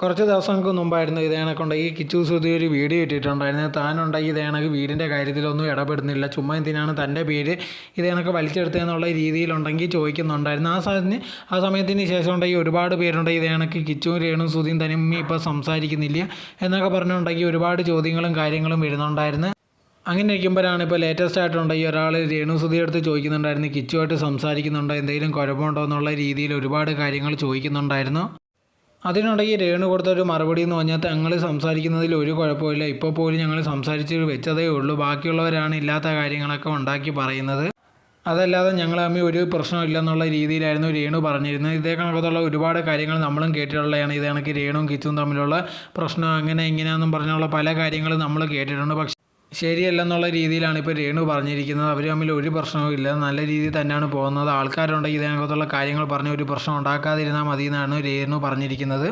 കുറച്ച് ദിവസങ്ങൾക്ക് മുമ്പായിരുന്നു ഇതേ ഈ കിച്ചു സുധി ഒരു വീഡിയോ ഇട്ടിട്ടുണ്ടായിരുന്നു. താനുണ്ടെങ്കിൽ ഇതേ കണക്ക് വീടിന്റെ കാര്യത്തിലൊന്നും ഇടപെടുന്നില്ല. ചുമ്മാ എന്തിനാണ് തന്റെ പേര് ഇതേ വലിച്ചെടുത്തതെന്നുള്ള രീതിയിലുണ്ടെങ്കിൽ ചോദിക്കുന്നുണ്ടായിരുന്നു. ആ സമയത്തിന് ആ സമയത്തിന് ശേഷം ഉണ്ടെങ്കിൽ ഒരുപാട് പേരുണ്ടെങ്കിൽ ഇതേ കണക്ക് കിച്ചും രേണു സുധിയും തനിമി ഇപ്പോൾ സംസാരിക്കുന്നില്ല എന്നൊക്കെ പറഞ്ഞുണ്ടെങ്കിൽ ഒരുപാട് ചോദ്യങ്ങളും കാര്യങ്ങളും വരുന്നുണ്ടായിരുന്നു. അങ്ങനെ ഇരിക്കുമ്പോഴാണ് ഇപ്പോൾ ലേറ്റസ്റ്റ് ആയിട്ടുണ്ടെങ്കിൽ ഒരാൾ രേണു സുധിയുടെ അടുത്ത് ചോദിക്കുന്നുണ്ടായിരുന്നു. കിച്ചുമായിട്ട് സംസാരിക്കുന്നുണ്ടോ? എന്തെങ്കിലും കുഴപ്പമുണ്ടോ? എന്നുള്ള രീതിയിൽ ഒരുപാട് കാര്യങ്ങൾ ചോദിക്കുന്നുണ്ടായിരുന്നു. അതിനുണ്ടെങ്കിൽ രേണു കൊടുത്തൊരു മറുപടി എന്ന് പറഞ്ഞാൽ ഞങ്ങൾ സംസാരിക്കുന്നതിൽ ഒരു കുഴപ്പമില്ല ഇപ്പോൾ പോലും ഞങ്ങൾ സംസാരിച്ച് വെച്ചതേ ഉള്ളൂ. ബാക്കിയുള്ളവരാണ് ഇല്ലാത്ത കാര്യങ്ങളൊക്കെ ഉണ്ടാക്കി പറയുന്നത്. അതല്ലാതെ ഞങ്ങൾ തമ്മിൽ ഒരു പ്രശ്നമില്ലെന്നുള്ള രീതിയിലായിരുന്നു രേണു പറഞ്ഞിരുന്നത്. ഇതേ കണക്കത്തുള്ള ഒരുപാട് കാര്യങ്ങൾ നമ്മളും കേട്ടിട്ടുള്ളതാണ്. ഇത് കണക്ക് രേണുവും കിച്ചും തമ്മിലുള്ള പ്രശ്നം അങ്ങനെ എങ്ങനെയാണെന്നും പറഞ്ഞുള്ള പല കാര്യങ്ങളും നമ്മൾ കേട്ടിട്ടുണ്ട്. പക്ഷേ ശരിയല്ലെന്നുള്ള രീതിയിലാണ് ഇപ്പോൾ രേണു പറഞ്ഞിരിക്കുന്നത്. അവർ തമ്മിൽ ഒരു പ്രശ്നവും ഇല്ല. നല്ല രീതിയിൽ തന്നെയാണ് പോകുന്നത്. ആൾക്കാരുണ്ടെങ്കിൽ ഇതിനകത്തുള്ള കാര്യങ്ങൾ പറഞ്ഞ് ഒരു പ്രശ്നം ഉണ്ടാക്കാതിരുന്നാൽ മതി എന്നാണ് രേണു പറഞ്ഞിരിക്കുന്നത്.